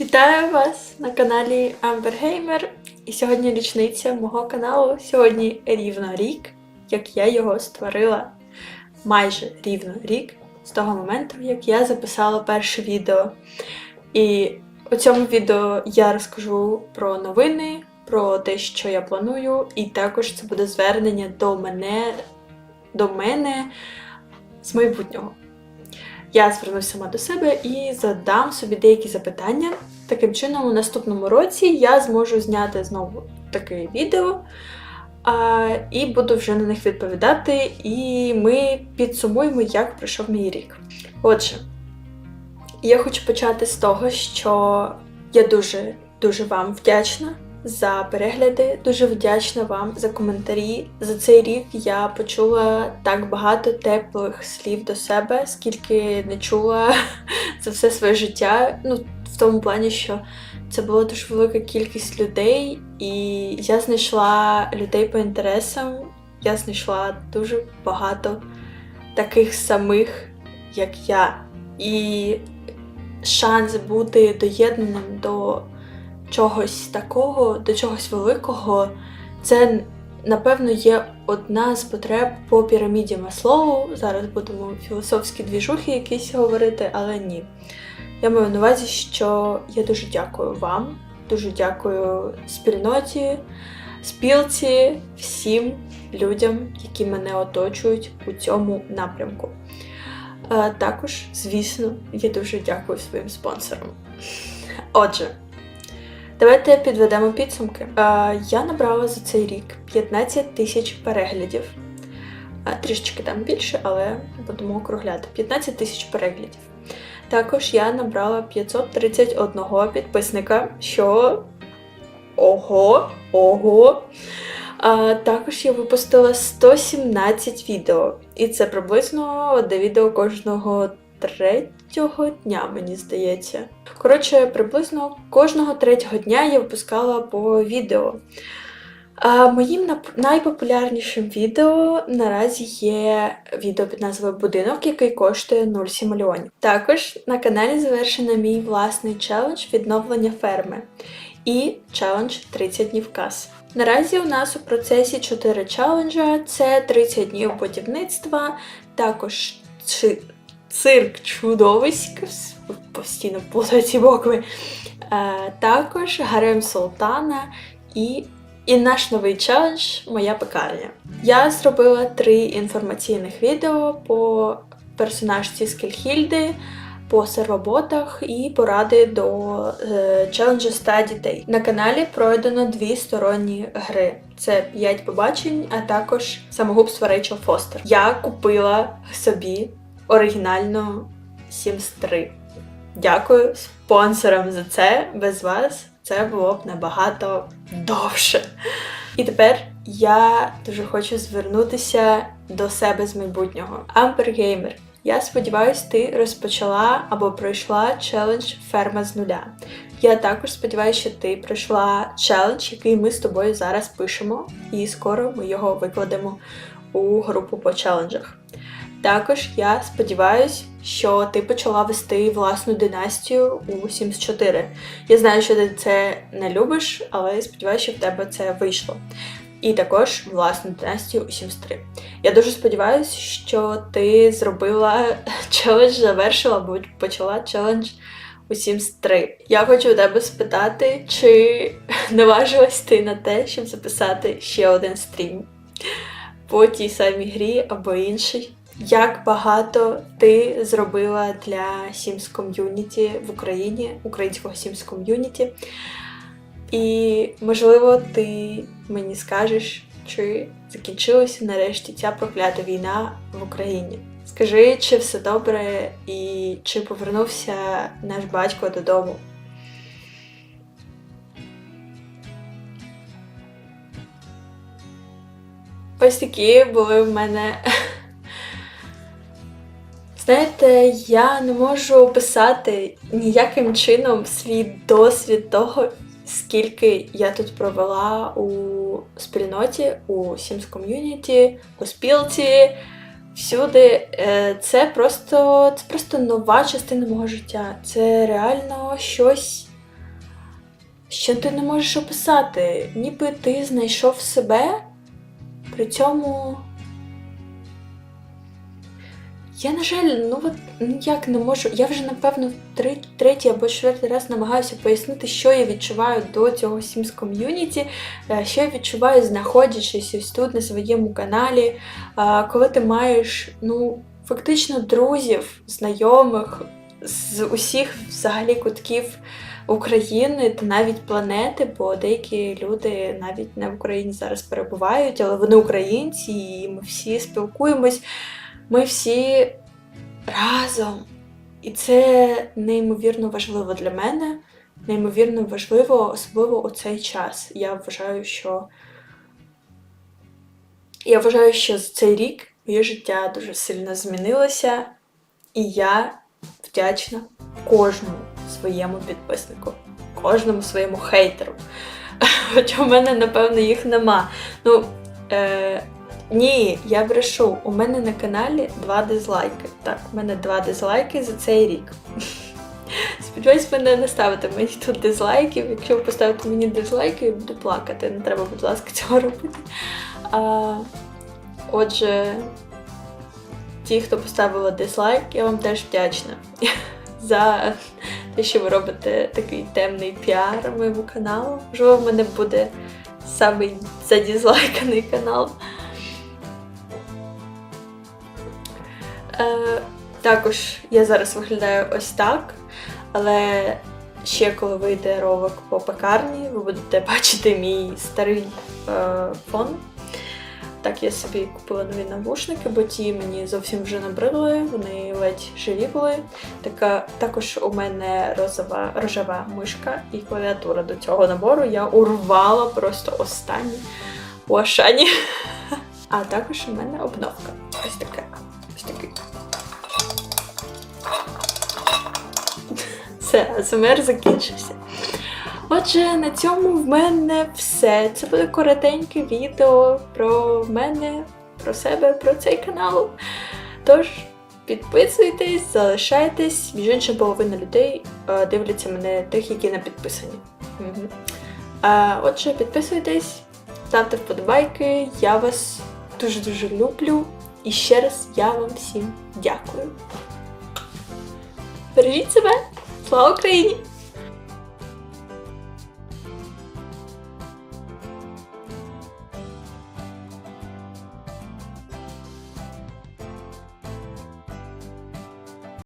Вітаю вас на каналі Gamer. І сьогодні річниця мого каналу. Сьогодні рівно рік, як я його створила. Майже рівно рік з того моменту, як я записала перше відео. І у цьому відео я розкажу про новини, про те, що я планую, і також це буде звернення до мене, до мене з майбутнього. Я звернусь сама до себе і задам собі деякі запитання. Таким чином, у наступному році я зможу зняти знову таке відео а, і буду вже на них відповідати. І ми підсумуємо, як пройшов мій рік. Отже, я хочу почати з того, що я дуже дуже вам вдячна за перегляди, дуже вдячна вам за коментарі. За цей рік я почула так багато теплих слів до себе, скільки не чула за все своє життя. Ну, в тому плані, що це була дуже велика кількість людей, і я знайшла людей по інтересам. Я знайшла дуже багато таких самих, як я. І шанс бути доєднаним до чогось такого, до чогось великого, це, напевно, є одна з потреб по піраміді Маслоу. Зараз будемо філософські двіжухи якісь говорити, але ні. Я маю на увазі, що я дуже дякую вам, дуже дякую спільноті, спілці, всім людям, які мене оточують у цьому напрямку. Е, Також, звісно, я дуже дякую своїм спонсорам. Отже, давайте підведемо підсумки. Я набрала за цей рік 15 тисяч переглядів. Трішечки там більше, але будемо округляти. 15 тисяч переглядів. Також я набрала 531 підписника, що ого, ого. Також я випустила 117 відео, і це приблизно одне відео кожного третього дня, мені здається. Коротше, приблизно кожного третього дня я випускала по відео. А моїм найпопулярнішим відео наразі є відео під назвою Будинок, який коштує 0,7 мільйонів. Також на каналі завершено мій власний челендж відновлення ферми і челендж 30 днів кас. Наразі у нас у процесі 4 челенджа: це 30 днів будівництва, також цирк чудовиськ, постійно плутаю ці букви, е, також гарем султана і і наш новий челендж Моя пекарня. Я зробила три інформаційних відео по персонажці Скельхільди, по сервоботах і поради до е, челенджу 100 дітей. На каналі пройдено дві сторонні гри: це 5 побачень, а також самогубство Рейчел Фостер. Я купила собі оригінальну Sims 3. Дякую спонсорам за це. Без вас це було б набагато довше. І тепер я дуже хочу звернутися до себе з майбутнього. Gamer, я сподіваюся, ти розпочала або пройшла челендж Ферма з нуля. Я також сподіваюся, що ти пройшла челендж, який ми з тобою зараз пишемо, і скоро ми його викладемо у групу по челенджах. Також я сподіваюся, що ти почала вести власну династію у Sims 4. Я знаю, що ти це не любиш, але сподіваюся, що в тебе це вийшло. І також власну династію у Sims 3. Я дуже сподіваюся, що ти зробила челендж, завершила або почала челендж у Sims 3. Я хочу у тебе спитати, чи наважилась ти на те, щоб записати ще один стрім по тій самій грі або іншій. Як багато ти зробила для Sims Community в Україні, українського Sims Community. І, можливо, ти мені скажеш, чи закінчилася нарешті ця проклята війна в Україні. Скажи, чи все добре і чи повернувся наш батько додому. Ось такі були в мене Знаєте, я не можу описати ніяким чином свій досвід того, скільки я тут провела у спільноті, у Sims Community, у спілці, всюди. Е, Це просто, це просто нова частина мого життя. Це реально щось що ти не можеш описати, ніби ти знайшов себе, при цьому. Я, на жаль, ну от ніяк не можу. Я вже, напевно, три, третій або четвертий раз намагаюся пояснити, що я відчуваю до цього Sims ком'юніті, е, що я відчуваю, знаходячись ось тут на своєму каналі. Коли ти маєш, ну, фактично друзів, знайомих з усіх взагалі кутків України та навіть планети, бо деякі люди навіть не в Україні зараз перебувають, але вони українці, і ми всі спілкуємось. Ми всі разом. І це неймовірно важливо для мене. Неймовірно важливо, особливо у цей час. Я вважаю, що я вважаю, що за цей рік моє життя дуже сильно змінилося, і я вдячна кожному своєму підписнику, кожному своєму хейтеру. Хоча в мене, напевно, їх нема. Ну, е, ні, я брешу. У мене на каналі два дизлайки. Так, у мене два дизлайки за цей рік. Сподіваюсь, ви не наставите мені тут дизлайків. Якщо ви поставите мені дизлайки, я буду плакати. Не треба, будь ласка, цього робити. А, отже, ті, хто поставили дизлайк, я вам теж вдячна за те, що ви робите такий темний піар моєму каналу. Можливо, в мене буде самий задізлайканий канал. Також я зараз виглядаю ось так, але ще коли вийде ролик по пекарні, ви будете бачити мій старий е, фон. Так, я собі купила нові навушники, бо ті мені зовсім вже набридли, вони ледь живі були. Така, також у мене розова, рожева мишка і клавіатура до цього набору. Я урвала просто останні у Ашані. А також у мене обновка. Ось таке. Все, АСМР закінчився. Отже, на цьому в мене все. Це буде коротеньке відео про мене, про себе, про цей канал. Тож, підписуйтесь, залишайтесь. Між іншим, половина людей е, дивляться мене тих, які не підписані. Отже, підписуйтесь, ставте вподобайки. Я вас дуже-дуже люблю. І ще раз я вам всім дякую. Бережіть себе! Слава Україні!